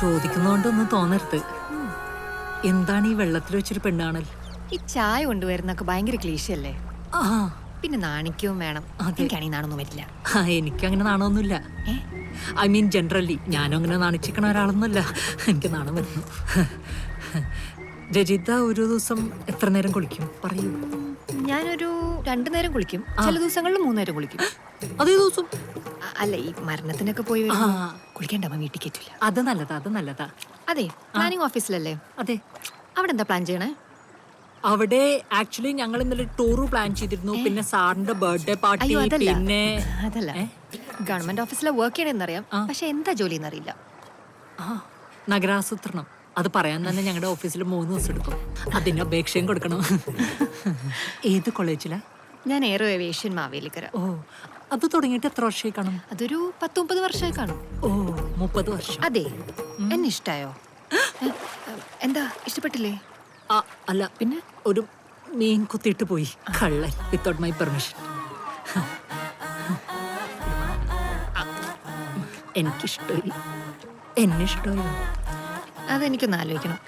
ചോദിക്കുന്നോണ്ടൊന്നും തോന്നരുത്. എന്താണ് ഈ വെള്ളത്തിൽ വെച്ചൊരു പെണ്ണാണൽ? ഈ ചായ കൊണ്ടുവരുന്നൊക്കെ ഭയങ്കര ക്ലീശയല്ലേ? ആ. പിന്നെ നാണിക്കവും വേണം. അതെ. എനിക്കാണെങ്കിൽ നാണൊന്നും വരില്ല. ആ, എനിക്കങ്ങനെ നാണമൊന്നുമില്ല ഏ? ഐ മീൻ ജനറലി ഞാനും അങ്ങനെ നാണിച്ചിക്കണ ഒരാളൊന്നുമല്ല. എനിക്ക് നാണം വരുന്നു. രജിത ഒരു ദിവസം എത്ര നേരം കുളിക്കും? പറയൂ. ഞാനൊരു രണ്ടു നേരം കുളിക്കും. ചില ദിവസങ്ങളിൽ മൂന്ന് നേരം കുളിക്കും. അതേ ദിവസം. അല്ല ഈ മരണത്തിനൊക്കെ പോയി ആ. വരുമ്പോ കുളിക്കേണ്ട അമ്മ വീട്ടിൽ കയറ്റില്ല. അത് നല്ലതാ അത് നല്ലതാ. അതെ പ്ലാനിങ് ഓഫീസിലല്ലേ അതെ. അവിടെ എന്താ പ്ലാൻ ചെയ്യണേ? അവിടെ ആക്ച്വലി ഞങ്ങൾ ഇന്നലെ ടൂർ പ്ലാൻ ചെയ്തിരുന്നു. പിന്നെ സാറിന്റെ ബർത്ത്ഡേ പാർട്ടി അയ്യോ അതല്ല. പിന്നെ അതല്ല. ഗവൺമെന്റ് ഓഫീസിലെ വർക്ക് ചെയ്യണമെന്നറിയാം പക്ഷെ എന്താ ജോലി എന്നറിയില്ല. ആ നഗരാസൂത്രണം. അത് പറയാൻ തന്നെ ഞങ്ങളുടെ ഓഫീസിൽ മൂന്ന് ദിവസം എടുക്കും. അതിന് അപേക്ഷയും കൊടുക്കണം. ഏത് കോളേജിലാ ഞാൻ എയറോ ഏവിയേഷൻ മാവേലിക്കര ഓ അത് തുടങ്ങിയിട്ട് എത്ര വർഷമായി കാണും? അതൊരു പത്ത് മുപ്പത് വർഷമായി കാണും. ഓ മുപ്പത് വർഷം. അതെ. എന്നെ ഇഷ്ടായോ? എന്താ ഇഷ്ടപ്പെട്ടില്ലേ? ആ അല്ല പിന്നെ ഒരു മീൻ കുത്തിയിട്ട് പോയി. കള്ളൻ വിത്തൗട്ട് മൈ പെർമിഷൻ എനിക്കിഷ്ടമില്ല. എന്നെ ഇഷ്ടമില്ല. അതെനിക്കൊന്ന് ആലോചിക്കണം.